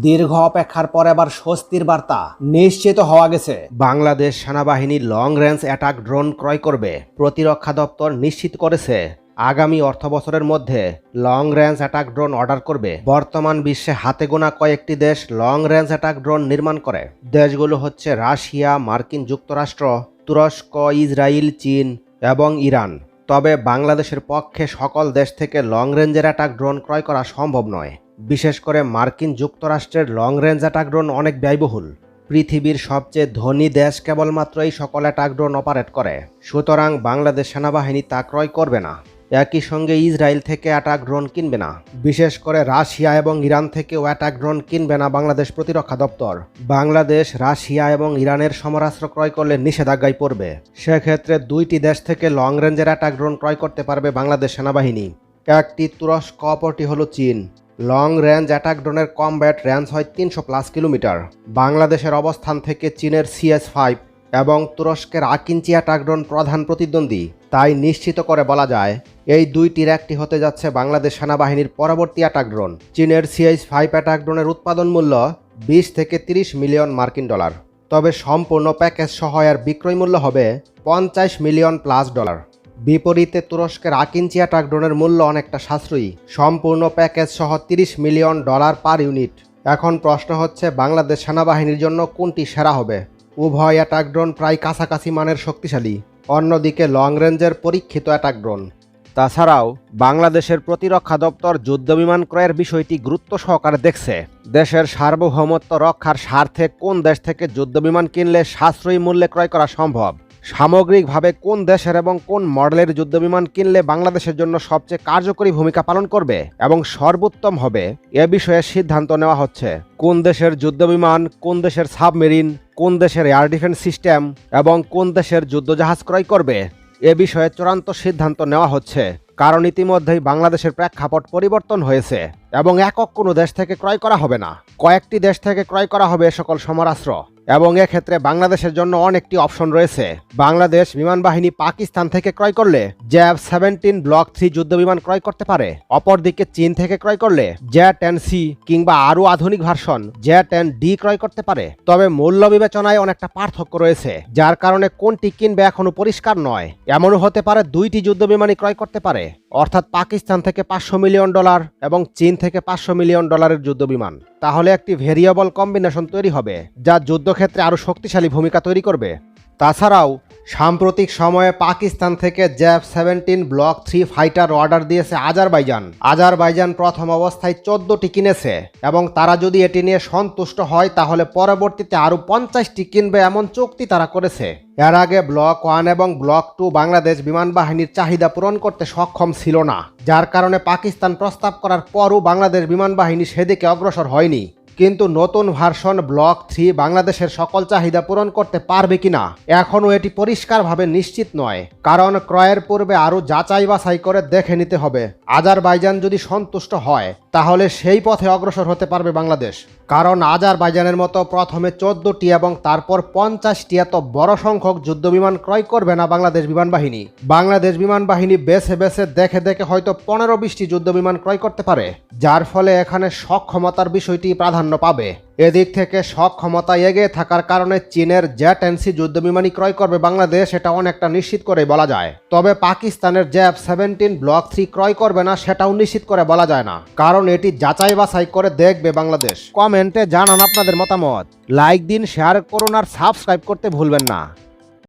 দীর্ঘ অপেক্ষার পর এবার স্বস্তির বার্তা নিশ্চিত হওয়া গেছে। বাংলাদেশ সেনাবাহিনী লং রেঞ্জ অ্যাটাক ড্রোন ক্রয় করবে, প্রতিরক্ষা দপ্তর নিশ্চিত করেছে। আগামী অর্থ বছরের মধ্যে long range attack drone order করবে। বর্তমান বিশ্বে হাতে গোনা কয়েকটি দেশ লং রেঞ্জ অ্যাটাক ড্রোন নির্মাণ করে। দেশগুলো হচ্ছে রাশিয়া, মার্কিন যুক্তরাষ্ট্র, তুরস্ক ইসরায়েল চীন এবং ইরান। তবে বাংলাদেশের পক্ষে সকল দেশ থেকে লং রেঞ্জের অ্যাটাক ড্রোন ক্রয় করা সম্ভব নয়। বিশেষ করে মার্কিন যুক্তরাষ্ট্রের লং রেঞ্জ অ্যাটাক ড্রোন অনেক ব্যয়বহুল। পৃথিবীর সবচেয়ে ধনী দেশ কেবলমাত্র এই সকল অ্যাটাক ড্রোন অপারেট করে। সুতরাং বাংলাদেশ সেনাবাহিনী তা ক্রয় করবে না। একই সঙ্গে ইসরায়েল থেকে অ্যাটাক ড্রোন কিনবে না। বিশেষ করে রাশিয়া এবং ইরান থেকেও অ্যাটাক ড্রোন কিনবে না বাংলাদেশ প্রতিরক্ষা দপ্তর। বাংলাদেশ, রাশিয়া এবং ইরানের সমরাস্ত্র ক্রয় করলে নিষেধাজ্ঞায় পড়বে। সেক্ষেত্রে দুইটি দেশ থেকে লং রেঞ্জের অ্যাটাক ড্রোন ক্রয় করতে পারবে বাংলাদেশ সেনাবাহিনী। একটি তুরস্ক, অপরটি হলো চীন। লং রেঞ্জ অ্যাটাক ড্রোনের কমব্যাট রেঞ্জ হয় তিনশো প্লাস কিলোমিটার বাংলাদেশের অবস্থান থেকে চীনের সিএস ফাইভ এবং তুরস্কের আকিঞ্চি অ্যাটাক ড্রোন প্রধান প্রতিদ্বন্দ্বী, তাই নিশ্চিত করে বলা যায়, এই দুইটির একটি হতে যাচ্ছে বাংলাদেশ সেনাবাহিনীর পরবর্তী অ্যাটাক ড্রোন চীনের সিএস ফাইভ অ্যাটাক ড্রোনের উৎপাদন মূল্য বিশ থেকে তিরিশ মিলিয়ন মার্কিন ডলার। তবে সম্পূর্ণ প্যাকেজ সহ এর বিক্রয় মূল্য হবে পঞ্চাশ মিলিয়ন প্লাস ডলার। বিপরীতে তুরস্কের আকিঞ্চি অ্যাটাক ড্রোনের মূল্য অনেকটা সাশ্রয়ী। সম্পূর্ণ প্যাকেজ সহ তিরিশ মিলিয়ন ডলার পার ইউনিট। এখন প্রশ্ন হচ্ছে, বাংলাদেশ সেনাবাহিনীর জন্য কোনটি সেরা হবে? উভয় অ্যাটাক ড্রোন প্রায় কাছাকাছি মানের শক্তিশালী। অন্যদিকে লং রেঞ্জের পরীক্ষিত অ্যাটাক ড্রোন তাছাড়াও, বাংলাদেশের প্রতিরক্ষা দপ্তর যুদ্ধবিমান ক্রয়ের বিষয়টি গুরুত্ব সহকারে দেখছে। দেশের সার্বভৌমত্ব রক্ষার স্বার্থে কোন দেশ থেকে যুদ্ধবিমান কিনলে সাশ্রয়ী মূল্যে ক্রয় করা সম্ভব? সামগ্রিকভাবে কোন দেশের এবং কোন মডেলের যুদ্ধবিমান কিনলে বাংলাদেশের জন্য সবচেয়ে কার্যকরী ভূমিকা পালন করবে এবং সর্বোত্তম হবে, এ বিষয়ে সিদ্ধান্ত নেওয়া হচ্ছে। কোন দেশের যুদ্ধবিমান, কোন দেশের সাবমেরিন, কোন দেশের এয়ার ডিফেন্স সিস্টেম এবং কোন দেশের যুদ্ধজাহাজ ক্রয় করবে, এ বিষয়ে চূড়ান্ত সিদ্ধান্ত নেওয়া হচ্ছে। কারণ ইতিমধ্যেই বাংলাদেশের প্রেক্ষাপট পরিবর্তন হয়েছে এবং একক কোনো দেশ থেকে ক্রয় করা হবে না। কয়েকটি দেশ থেকে ক্রয় করা হবে সকল সমরাস্ত্র। এবং এক্ষেত্রে বাংলাদেশের জন্য অনেকটি অপশন রয়েছে। বাংলাদেশ বিমান বাহিনী পাকিস্তান থেকে ক্রয় করলে জ্যাব সেভেন্টিন ব্লক থ্রি যুদ্ধ বিমান ক্রয় করতে পারে। অপরদিকে চীন থেকে ক্রয় করলে জ্যা টেন সি কিংবা আরও আধুনিক ভার্সন জ্যা টেন ডি ক্রয় করতে পারে। তবে মূল্য বিবেচনায় অনেকটা পার্থক্য রয়েছে, যার কারণে কোনটি কিনবে এখনও পরিষ্কার নয়। এমনও হতে পারে দুইটি যুদ্ধ বিমানই ক্রয় করতে পারে। অর্থাৎ পাকিস্তান থেকে পাঁচশো মিলিয়ন ডলার এবং চীন থেকে পাঁচশো মিলিয়ন ডলারের যুদ্ধ বিমান তাহলে একটি ভেরিয়েবল কম্বিনেশন তৈরি হবে, যা যুদ্ধক্ষেত্রে আরও শক্তিশালী ভূমিকা তৈরি করবে। তাছাড়াও সাম্প্রতিক সময়ে পাকিস্তান থেকে JF seventeen block three fighter order দিয়েছে আজারবাইজান। আজারবাইজান প্রথম অবস্থায় চোদ্দটি কিনেছে এবং তারা যদি এটি নিয়ে সন্তুষ্ট হয়, তাহলে পরবর্তীতে আরও পঞ্চাশটি কিনবে এমন চুক্তি তারা করেছে। এর আগে ব্লক ওয়ান এবং ব্লক টু বাংলাদেশ বিমান বাহিনীর চাহিদা পূরণ করতে সক্ষম ছিল না, যার কারণে পাকিস্তান প্রস্তাব করার পরও বাংলাদেশ বিমান বাহিনী সেদিকে অগ্রসর হয়নি। কিন্তু নতুন ভার্সন ব্লক থ্রি বাংলাদেশের সকল চাহিদা পূরণ করতে পারবে কিনা? এখনও এটি পরিষ্কারভাবে নিশ্চিত নয়। কারণ ক্রয়ের পূর্বে আরও যাচাই বাছাই করে দেখে নিতে হবে। আজারবাইজান যদি সন্তুষ্ট হয়, তাহলে সেই পথে অগ্রসর হতে পারবে বাংলাদেশ। কারণ আজারবাইজানের মতো প্রথমে চোদ্দটি এবং তারপর পঞ্চাশটি এত বড় সংখ্যক যুদ্ধ বিমান ক্রয় করবে না বাংলাদেশ বিমান বাহিনী। বাংলাদেশ বিমান বাহিনী বেছে বেছে দেখে দেখে হয়তো পনেরো বিশটি যুদ্ধ বিমান ক্রয় করতে পারে, যার ফলে এখানে সক্ষমতার বিষয়টি প্রাধান্য পাবে। এদিক থেকে সব সক্ষমতা এগিয়ে থাকার কারণে চীনের জ্যাট এনসি যুদ্ধবিমানই ক্রয় করবে বাংলাদেশ এটা অনেকটা নিশ্চিত করে বলা যায়। তবে পাকিস্তানের জ্যাব সেভেন্টিন ব্লক থ্রি ক্রয় করবে না, সেটাও নিশ্চিত করে বলা যায় না। কারণ এটি যাচাই বাছাই করে দেখবে বাংলাদেশ। কমেন্টে জানান আপনাদের মতামত। লাইক দিন, শেয়ার করুন আর সাবস্ক্রাইব করতে ভুলবেন না।